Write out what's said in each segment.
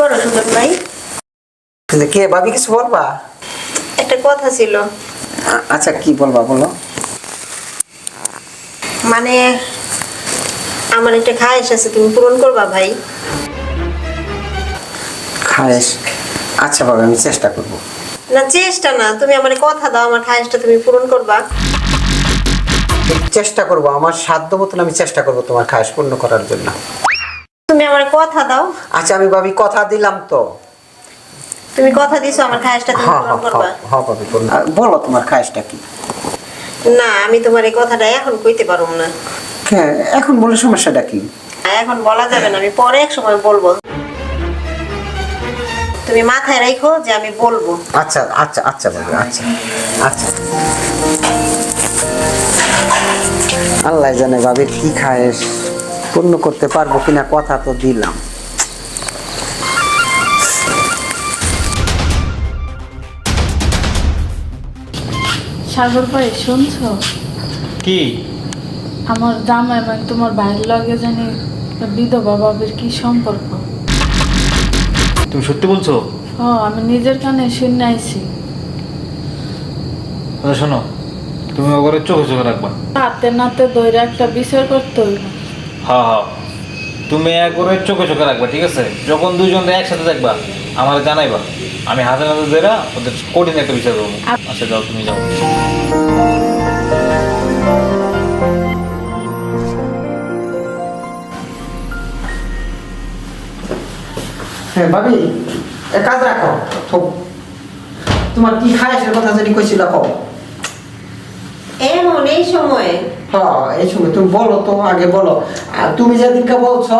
করো সুজন ভাই কিন্তু কে ভাবি কিছু বলবা? একটা কথা ছিল। আচ্ছা কি বলবা বলো? মানে আমার একটা খায়েশ আছে তুমি পূরণ করবা ভাই। খায়েশ? আচ্ছা বাবা আমি চেষ্টা করব। না চেষ্টা না তুমি আমার কথা দাও আমার খায়েশটা তুমি পূরণ করবা। চেষ্টা করব আমার সাধ্য মতন আমি চেষ্টা করব তোমার খায়েশ পূর্ণ করার জন্য। তুমি আমার কথা দাও। আচ্ছা আমি ভাবি কথা দিলাম তো। তুমি কথা দিছো আমার খায়েশটা তুমি হ্যাঁ পূরণ হ্যাঁ করবা। হ্যাঁ, হ্যাঁ ভাবি পূর্ণ। বলো তোমার খায়েশটা কি? না আমি তোমার এই কথাটা এখন কইতে পারব না। হ্যাঁ এখন বলে সমস্যাটা কি? এখন বলা যাবে না আমি পরে এক সময় বলব। তুমি মাথায় রাখো যে আমি বলব। আচ্ছা আচ্ছা আচ্ছা ভাবি আচ্ছা আচ্ছা। আল্লাহ জানে ভাবি কি খায়েশ। পূর্ণ করতে পারব কিনা কথা তো দিলাম। সাগর ভাই শুনছো? কি? আমার জামাই মানে তোমার ভাইয়ের লগে জানি বিধবা বাবের কি সম্পর্ক। তুমি সত্যি বলছো? ও আমি নিজের কানে শুনে আইছি। তাহলে শোনো তুমি ওপরে চোখে চোখে রাখবা। হাতে নাতে দইরা একটা বিচার করতে হইব। হ্যাঁ হ্যাঁ। তুমি একবারে চোখে চোখে রাখবা ঠিক আছে? যখন দুজন একসাথে দেখবা আমার জানাইবা। আমি হাতে নাতে দেরা ওদের কঠিন একটা বিচার করব। আচ্ছা যাও তুমি যাও। হ্যাঁ ভাবি এক কাজ রাখো। তোমার কি খায়েশের কথা জানি কইছিল কও এমন এই সময়ে হ্যাঁ এই সময় তুমি বলো তো আগে বলো। আর তুমি যেদিনকে বলছো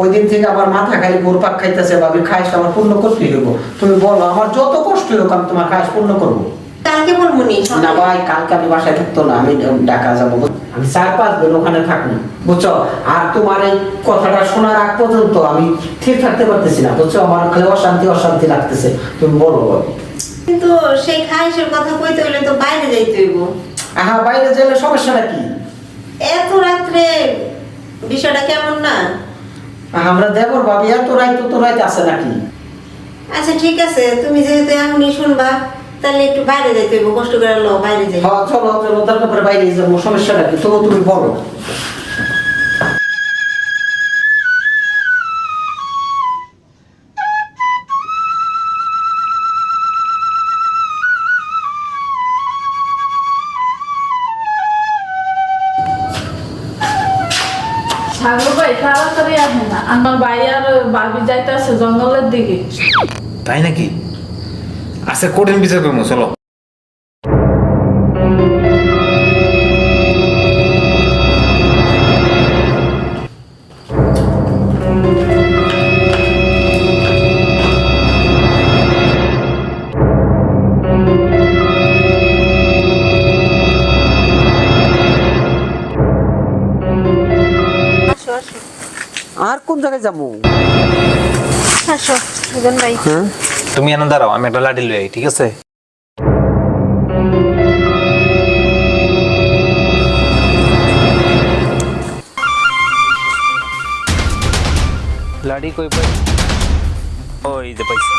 ওই দিন থেকে আমার মাথা খালি ঘুরপাক খাইতেছে ভাবি খায়েশটা আমার পূর্ণ করতেই হইব। তুমি বলো আমার যত কষ্ট হোক আমি তোমার খায়েশ পূর্ণ করব। কালকে বলব নি না ভাই কালকে আমি বাসায় থাকতো না আমি ঢাকা যাব। আমি চার পাঁচ দিন ওখানে থাকব বুঝছ? আর তোমার এই কথাটা শোনার আগ পর্যন্ত আমি ঠিক থাকতে পারতেছি না বুঝছ? আমার খালি অশান্তি অশান্তি লাগতেছে। তুমি বলো ভাবি কিন্তু সেই খাইসের কথা কইতে হইলে তো বাইরে যাইতে হইব। আহা বাইরে গেলে সমস্যাটা কি? এত রাত্রে? বিষয়টা কেমন না? আমরা দেবর ভাবি এত রাইতো তো রাইতে আছে নাকি? আচ্ছা ঠিক আছে। তুমি যেহেতু এখনই শুনবা তাহলে একটু বাইরে যাইতে হইব কষ্ট করে লো বাইরে যাই। হ্যাঁ চলো চলো তারপরে বাইরে যাব সমস্যাটা কি? তবু তুমি বলো। আমার ভাই আর যাইতেছে জঙ্গলের দিকে। তাই নাকি? আচ্ছা কঠিন বিচার করব চলো। আসো আসো। আর কোন জায়গায় যাব? আসো সুজন ভাই। হ্যাঁ? তুমি এনে দাঁড়াও আমি একটা লাঠি লই আই, ঠিক আছে? লাঠি কই পাই? ওই যে পাইছি।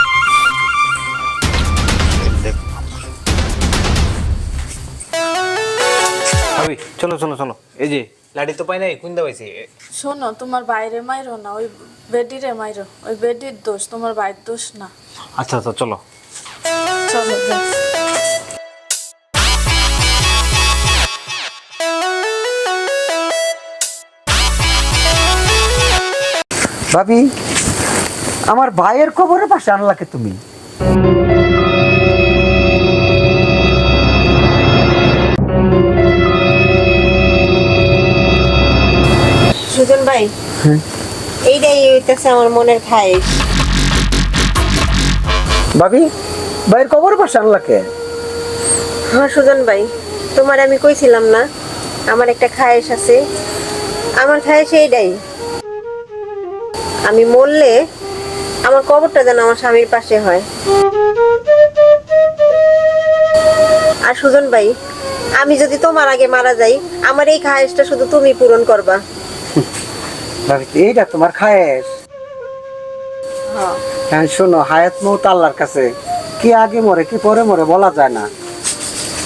চলো চলো চলো। এই যে লাঠি তো পাই নাই কুন্দা পাইছি। শোনো তোমার বাইরে মাইরো না ওই বেডিরে মাইরো ওই বেডির দোষ তোমার ভাইয়ের দোষ না। আচ্ছা আচ্ছা চলো। চলো ভাবি আমার ভাইয়ের খবরের পাশে আনলাকে তুমি। সুজন ভাই? এইটাই হইতেছে আমার মনের খাইশ ভাবি ভাইয়ের খবরের পাশে আনলাকে হ্যাঁ সুজন ভাই। তোমার আমি কইছিলাম না আমার একটা খায়েশ আছে। আমার খায়েশ এইটাই। আমি মরলে আমার কবরটা যেন আমার স্বামীর পাশে হয়। আর সুজন ভাই আমি যদি তোমার আগে মারা যাই আমার এই খায়েশটা শুধু তুমি পূরণ করবা। এইটা তোমার খায়েশ। হ্যাঁ। হ্যাঁ শোনো হায়াত মৌত আল্লাহর কাছে। কি আগে মরে কি পরে মরে বলা যায় না।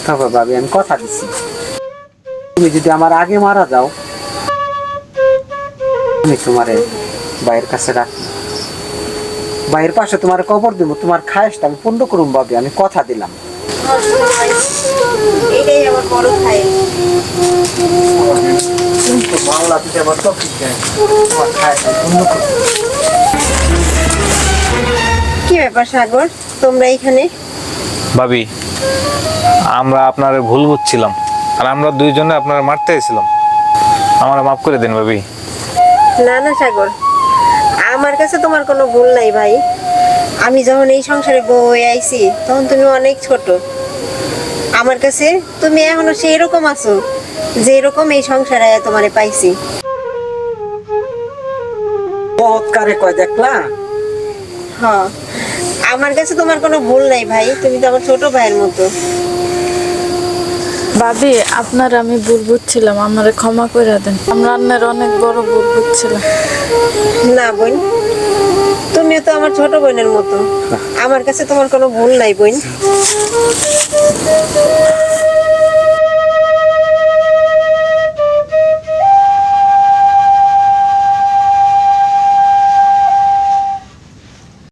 তবে ভাবি আমি কথা দিচ্ছি তুমি যদি আমার আগে মারা যাও আমি তোমারে বাইরের কাছে রাখি বাইরের পাশে তোমার কবর দিব তোমার খায়েসটা আমি পূর্ণ করুম ভাবি আমি কথা দিলাম। হ্যাঁ এটাই আমার বড় কিন্তু বাংলা দিতে আমার তো তোমার খায়েসটা আমি পূর্ণ করুম কি ব্যাপার সাগর? তোমরা এখানে? ভাবি আমরা আপনার ভুল বুঝছিলাম আর আমরা দুইজনে আপনার মারতে এসেছিলাম। আমার মাফ করে দিন ভাবি। না না সাগর আমার কাছে তোমার কোনো ভুল নাই ভাই। আমি যখন এই সংসারে বউ হয়ে আইছি তখন তুমি অনেক ছোট। আমার কাছে তুমি এখনও সেই রকম আছো। যে রকম এই সংসারে তোমারে পাইছি। বহুত কারে কয় দেখলা? হ্যাঁ। আমার কাছে তোমার কোনো ভুল নাই ভাই তুমি তো আমার ছোট ভাইয়ের মতো। ভাবি আপনার আমি ভুল বুঝছিলাম আমারে ক্ষমা করে দেন। আমরা আপনার অনেক বড় ভুল বুঝছিলাম। না বোন তুমিও তো আমার ছোট বোনের মতো। আমার কাছে তোমার কোনো ভুল নাই বোন।